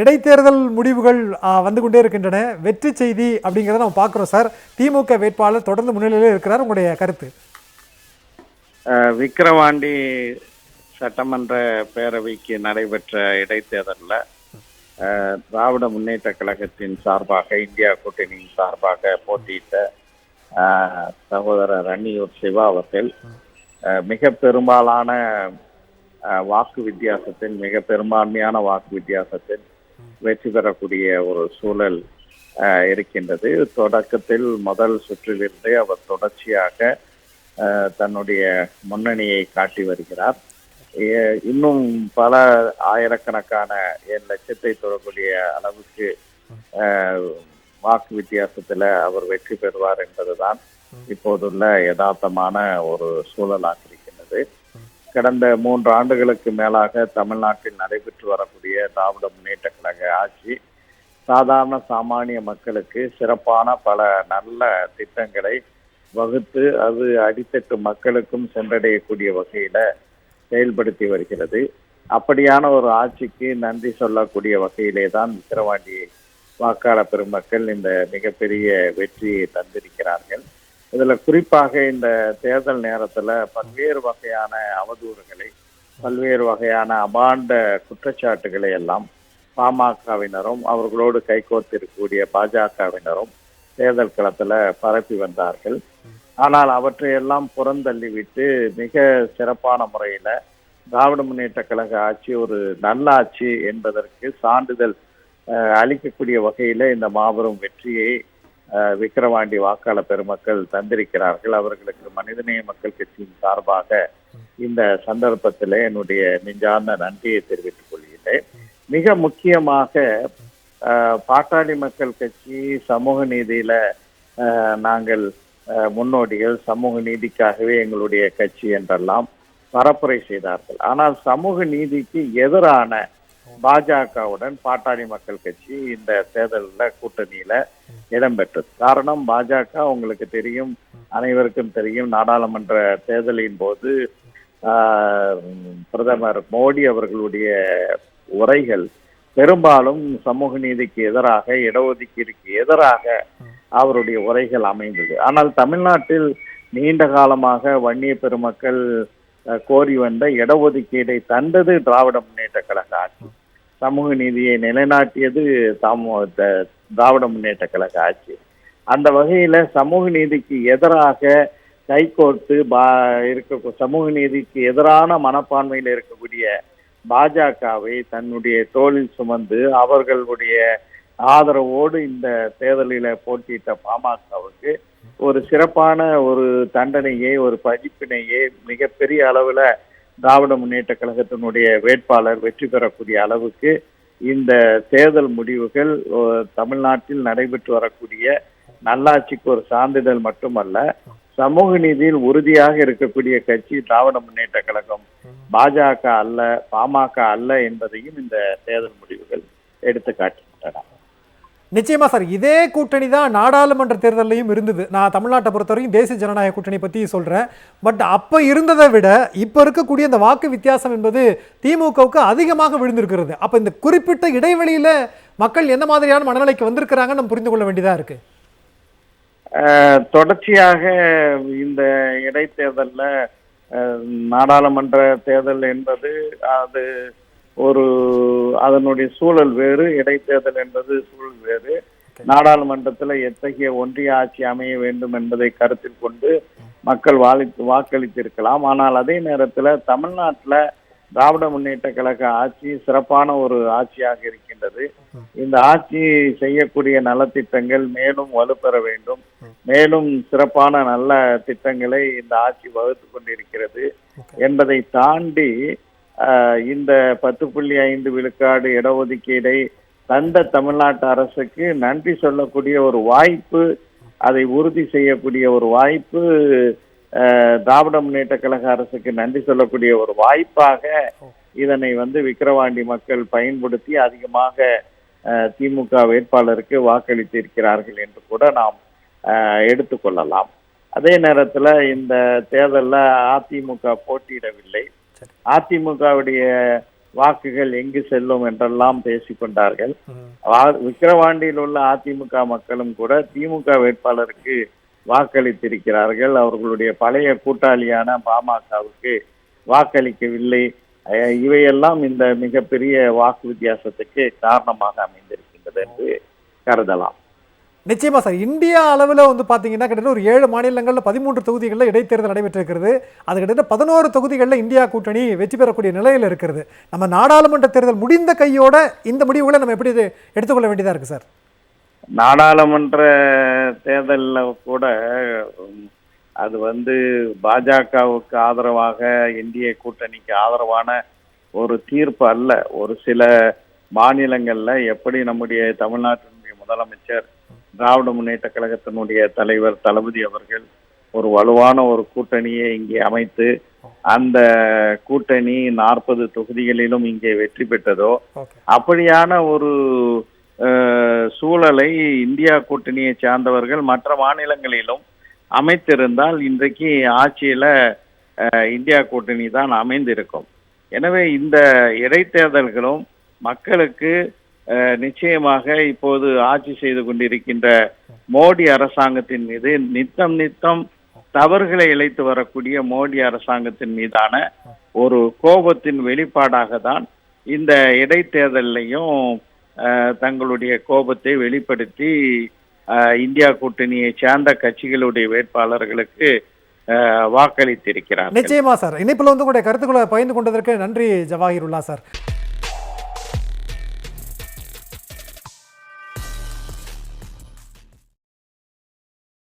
இடைத்தேர்தல் முடிவுகள் வந்து கொண்டே இருக்கின்றன. வெற்றி செய்தி அப்படிங்கிறத நம்ம பார்க்குறோம் சார். திமுக வேட்பாளர் தொடர்ந்து முன்னிலையில் இருக்கிறார். உங்களுடைய கருத்து? விக்கிரவாண்டி சட்டமன்ற பேரவைக்கு நடைபெற்ற இடைத்தேர்தலில் திராவிட முன்னேற்ற கழகத்தின் சார்பாக இந்தியா கூட்டணியின் சார்பாக போட்டியிட்ட சகோதரர் ரன்னியூர் சிவா அவர்கள் மிக பெரும்பாலான வாக்கு வித்தியாசத்தில் மிக பெரும்பான்மையான வாக்கு வித்தியாசத்தில் வெற்றி பெறக்கூடிய ஒரு சூழல் இருக்கின்றது. தொடக்கத்தில் முதல் சுற்றிலிருந்தே அவர் தொடர்ச்சியாக தன்னுடைய முன்னணியை காட்டி வருகிறார். இன்னும் பல ஆயிரக்கணக்கான என் லட்சத்தை தொடக்கூடிய அளவுக்கு வாக்கு வித்தியாசத்துல அவர் வெற்றி பெறுவார் என்பதுதான் இப்போதுள்ள யதார்த்தமான ஒரு சூழலாக இருக்கின்றது கடந்த மூன்று ஆண்டுகளுக்கு மேலாக தமிழ்நாட்டில் நடைபெற்று வரக்கூடிய திராவிட முன்னேற்ற கழக ஆட்சி சாதாரண சாமானிய மக்களுக்கு சிறப்பான பல நல்ல திட்டங்களை வகுத்து அது அடித்தட்டு மக்களுக்கும் சென்றடையக்கூடிய வகையில செயல்படுத்தி வருகிறது. அப்படியான ஒரு ஆட்சிக்கு நன்றி சொல்லக்கூடிய வகையிலே தான் விக்கிரவாண்டி வாக்காளர் பெருமக்கள் இந்த மிகப்பெரிய வெற்றியை தந்திருக்கிறார்கள். இதுல குறிப்பாக இந்த தேர்தல் நேரத்துல பல்வேறு வகையான அவதூறுகளை பல்வேறு வகையான அபாண்ட குற்றச்சாட்டுகளை எல்லாம் பாமகவினரும் அவர்களோடு கைகோர்த்திருக்கக்கூடிய பாஜகவினரும் தேர்தல் களத்துல பரப்பி வந்தார்கள். ஆனால் அவற்றையெல்லாம் புறந்தள்ளிவிட்டு மிக சிறப்பான முறையில திராவிட முன்னேற்ற கழக ஆட்சி ஒரு நல்ல ஆட்சி என்பதற்கு சான்றிதழ் அளிக்கக்கூடிய வகையில இந்த மாபெரும் வெற்றியை விக்கிரவாண்டி வாக்காளர் பெருமக்கள் தந்திருக்கிறார்கள். அவர்களுக்கு மனிதநேய மக்கள் கட்சியின் சார்பாக இந்த சந்தர்ப்பத்திலே என்னுடைய நெஞ்சார்ந்த நன்றியை தெரிவித்துக் கொள்கிறேன். மிக முக்கியமாக அஹ், பாட்டாளி மக்கள் கட்சி சமூக நீதியில நாங்கள் அஹ், முன்னோடிகள் சமூக நீதிக்காகவே எங்களுடைய கட்சி என்றெல்லாம் பரப்புரை செய்தார்கள். ஆனால் சமூக நீதிக்கு எதிரான பாஜகவுடன் பாட்டாளி மக்கள் கட்சி இந்த தேர்தலில் கூட்டணியில இடம்பெற்றது காரணம் பாஜக உங்களுக்கு தெரியும் அனைவருக்கும் தெரியும் நாடாளுமன்ற தேர்தலின் போது ஆஹ், பிரதமர் மோடி அவர்களுடைய உரைகள் பெரும்பாலும் சமூக நீதிக்கு எதிராக இடஒதுக்கீடுக்கு எதிராக அவருடைய உரைகள் அமைந்தது. ஆனால் தமிழ்நாட்டில் நீண்ட காலமாக வன்னிய பெருமக்கள் அஹ், கோரி வந்த இடஒதுக்கீடை தந்தது திராவிட முன்னேற்ற கழக ஆட்சி. சமூக நீதியை நிலைநாட்டியது தாமோ த- திராவிட முன்னேற்ற கழக ஆட்சி. அந்த வகையில் சமூக நீதிக்கு எதிராக கைகோர்த்து பா இருக்க சமூக நீதிக்கு எதிரான மனப்பான்மையில் இருக்கக்கூடிய பாஜகவை தன்னுடைய தோளில் சுமந்து அவர்களுடைய ஆதரவோடு இந்த தேர்தலில் போட்டியிட்ட பாமகவுக்கு ஒரு சிறப்பான ஒரு தண்டனையை ஒரு பதிப்பினையே மிகப்பெரிய அளவில் திராவிட முன்னேற்ற கழகத்தினுடைய வேட்பாளர் வெற்றி பெறக்கூடிய அளவுக்கு இந்த தேர்தல் முடிவுகள் தமிழ்நாட்டில் நடைபெற்று வரக்கூடிய நல்லாட்சிக்கு ஒரு சான்றிதழ் மட்டுமல்ல சமூக நீதியில் உறுதியாக இருக்கக்கூடிய கட்சி திராவிட முன்னேற்ற கழகம் பாஜக அல்ல பாமக அல்ல என்பதையும் இந்த தேர்தல் முடிவுகள் எடுத்து காட்டுகின்றன நிச்சயமா சார் இதே கூட்டணி தான் நாடாளுமன்ற தேர்தலையும் இருந்தது. நான் தமிழ்நாட்டை பொறுத்தவரைக்கும் தேசிய ஜனநாயக கூட்டணி பற்றி சொல்கிறேன் பட் அப்போ இருந்ததை விட இப்போ இருக்கக்கூடிய அந்த வாக்கு வித்தியாசம் என்பது திமுகவுக்கு அதிகமாக விழுந்திருக்கிறது. அப்போ இந்த குறிப்பிட்ட இடைவெளியில் மக்கள் எந்த மாதிரியான மனநிலைக்கு வந்திருக்கிறாங்கன்னு நம்ம புரிந்து கொள்ள வேண்டியதாக இருக்கு? தொடர்ச்சியாக இந்த இடைத்தேர்தல்ல நாடாளுமன்ற தேர்தல் என்பது அது ஒரு அதனுடைய சூழல் வேறு இடைத்தேர்தல் என்பது சூழல் வேறு. நாடாளுமன்றத்தில் எத்தகைய ஒன்றிய ஆட்சி அமைய வேண்டும் என்பதை கருத்தில் கொண்டு மக்கள் வாழி வாக்களித்திருக்கலாம். ஆனால் அதே நேரத்தில் தமிழ்நாட்டில் திராவிட முன்னேற்ற கழக ஆட்சி சிறப்பான ஒரு ஆட்சியாக இருக்கின்றது. இந்த ஆட்சி செய்யக்கூடிய நலத்திட்டங்கள் மேலும் வலுப்பெற வேண்டும். மேலும் சிறப்பான நல்ல திட்டங்களை இந்த ஆட்சி வகுத்து கொண்டிருக்கிறது என்பதை தாண்டி இந்த பத்து புள்ளி ஐந்து விழுக்காடு இடஒதுக்கீடை தந்த தமிழ்நாட்டு அரசுக்கு நன்றி சொல்லக்கூடிய ஒரு வாய்ப்பு அதை உறுதி செய்யக்கூடிய ஒரு வாய்ப்பு திராவிட முன்னேற்ற கழக அரசுக்கு நன்றி சொல்லக்கூடிய ஒரு வாய்ப்பாக இதனை வந்து விக்கிரவாண்டி மக்கள் பயன்படுத்தி அதிகமாக திமுக வேட்பாளருக்கு வாக்களித்திருக்கிறார்கள் என்று கூட நாம் ஆஹ், எடுத்துக்கொள்ளலாம் அதே நேரத்துல இந்த தேர்தலில் அதிமுக போட்டியிடவில்லை. அதிமுகவுடைய வாக்குகள் எங்கு செல்லும் என்றெல்லாம் பேசிக் கொண்டார்கள். ம். வா- விக்கிரவாண்டியில் உள்ள அதிமுக மக்களும் கூட திமுக வேட்பாளருக்கு வாக்களித்திருக்கிறார்கள். அவர்களுடைய பழைய கூட்டாளியான பாமகவுக்கு வாக்களிக்கவில்லை. இவையெல்லாம் இந்த மிகப்பெரிய வாக்கு வித்தியாசத்துக்கு காரணமாக அமைந்திருக்கின்றது என்று கருதலாம். நிச்சயமாக சார். இந்தியா அளவில் வந்து பார்த்தீங்கன்னா கிட்டத்தட்ட ஒரு ஏழு மாநிலங்களில் பதிமூன்று தொகுதிகளில் இடைத்தேர்தல் நடைபெற்றிருக்கிறது. அது கிட்டத்தட்ட பதினோரு தொகுதிகளில் இந்தியா கூட்டணி வெற்றி பெறக்கூடிய நிலையில் இருக்கிறது. நம்ம நாடாளுமன்ற தேர்தல் முடிந்த கையோட இந்த முடிவுகளை நம்ம எப்படி இது எடுத்துக்கொள்ள வேண்டியதாக இருக்குது சார்? நாடாளுமன்ற தேர்தலில் கூட அது வந்து பாஜகவுக்கு ஆதரவாக இந்திய கூட்டணிக்கு ஆதரவான ஒரு தீர்ப்பு அல்ல. ஒரு சில மாநிலங்களில் எப்படி நம்முடைய தமிழ்நாட்டினுடைய முதலமைச்சர் திராவிட முன்னேற்ற கழகத்தினுடைய தலைவர் தளபதி அவர்கள் ஒரு வலுவான ஒரு கூட்டணியை இங்கே அமைத்து அந்த கூட்டணி நாற்பது தொகுதிகளிலும் இங்கே வெற்றி பெற்றதோ அப்படியான ஒரு சூழலை இந்தியா கூட்டணியை சார்ந்தவர்கள் மற்ற மாநிலங்களிலும் அமைத்திருந்தால் இன்றைக்கு ஆட்சியில இந்தியா கூட்டணி தான் அமைந்திருக்கும். எனவே இந்த இடைத்தேர்தல்களும் மக்களுக்கு நிச்சயமாக இப்போது ஆட்சி செய்து கொண்டிருக்கின்ற மோடி அரசாங்கத்தின் மீது நித்தம் நித்தம் தவறுகளை இழைத்து வரக்கூடிய மோடி அரசாங்கத்தின் மீதான ஒரு கோபத்தின் வெளிப்பாடாக தான் இந்த இடைத்தேர்தலையும் அஹ், தங்களுடைய கோபத்தை வெளிப்படுத்தி இந்தியா கூட்டணியை சேர்ந்த கட்சிகளுடைய வேட்பாளர்களுக்கு வாக்களித்திருக்கிறார் நிச்சயமா சார். இணைப்பில் வந்து உங்களுடைய கருத்துக்களை பகிர்ந்து கொண்டதற்கு நன்றி ஜவாஹிருல்லா சார்.